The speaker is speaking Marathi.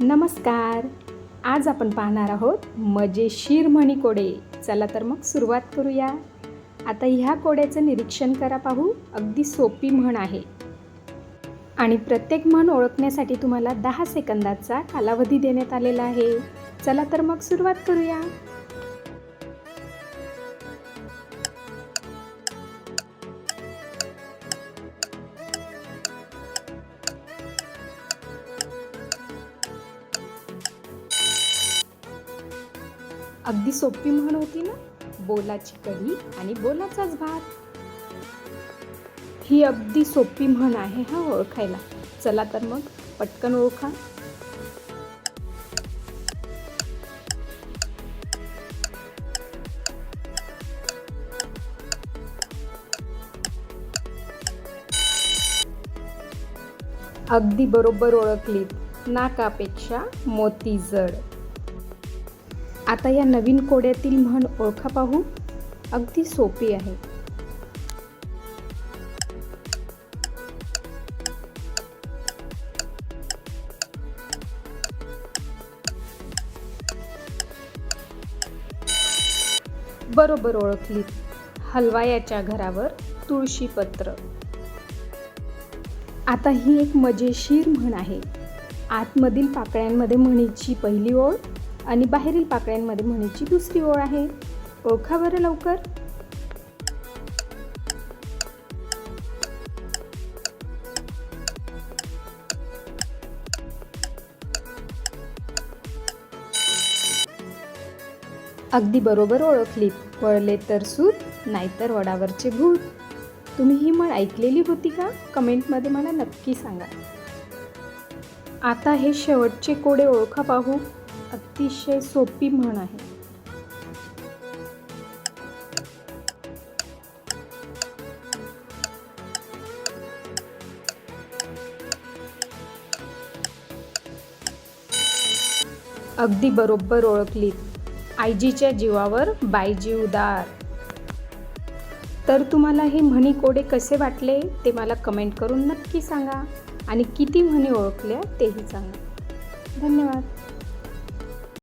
नमस्कार. आज आपण पाहणार आहोत मजेशीर म्हणी कोडे. चला तर मग सुरुवात करूया. आता ह्या कोड्याचं निरीक्षण करा पाहू. अगदी सोपी म्हण आहे. आणि प्रत्येक म्हण ओळखण्यासाठी तुम्हाला दहा सेकंदाचा कालावधी देण्यात आलेला आहे. चला तर मग सुरुवात करूया. अगदी सोपी म्हण होती ना? बोलाची कढी आणि बोलाचाच भात. ही अगदी सोपी म्हण आहे हा ओळखायला. चला तर मग पटकन ओळखा. अगदी बरोबर ओळखलीत. नाकापेक्षा मोती जड. आता या नवीन कोड्यातील म्हण ओळखा पाहू. अगदी सोपी आहे. बरोबर ओळखली. हलवायाच्या घरावर तुळशीपत्र आता ही एक मजेशीर म्हण आहे. आतमधील पाकळ्यांमध्ये म्हणीची पहिली ओळ आणि बाहेरील पाकळ्यांमध्ये म्हणीची दुसरी ओळ आहे. ओळखा बरं लवकर. अगदी बरोबर ओळखलीत वळले तर सूत नाहीतर वडावरचे भूत तुम्ही ही म्हण ऐकलेली होती का? कमेंटमध्ये मला नक्की सांगा. आता हे शेवटचे कोडे ओळखा पाहू. अतिशय सोपी म्हण आहे. अगदी बरोबर ओळखलीत. आयजीच्या जीवावर बायजी उदार. तर तुम्हाला हे म्हणी कोडे कसे वाटले ते मला कमेंट करून नक्की सांगा. आणि किती म्हणी ओळखल्या तेही सांगा. धन्यवाद.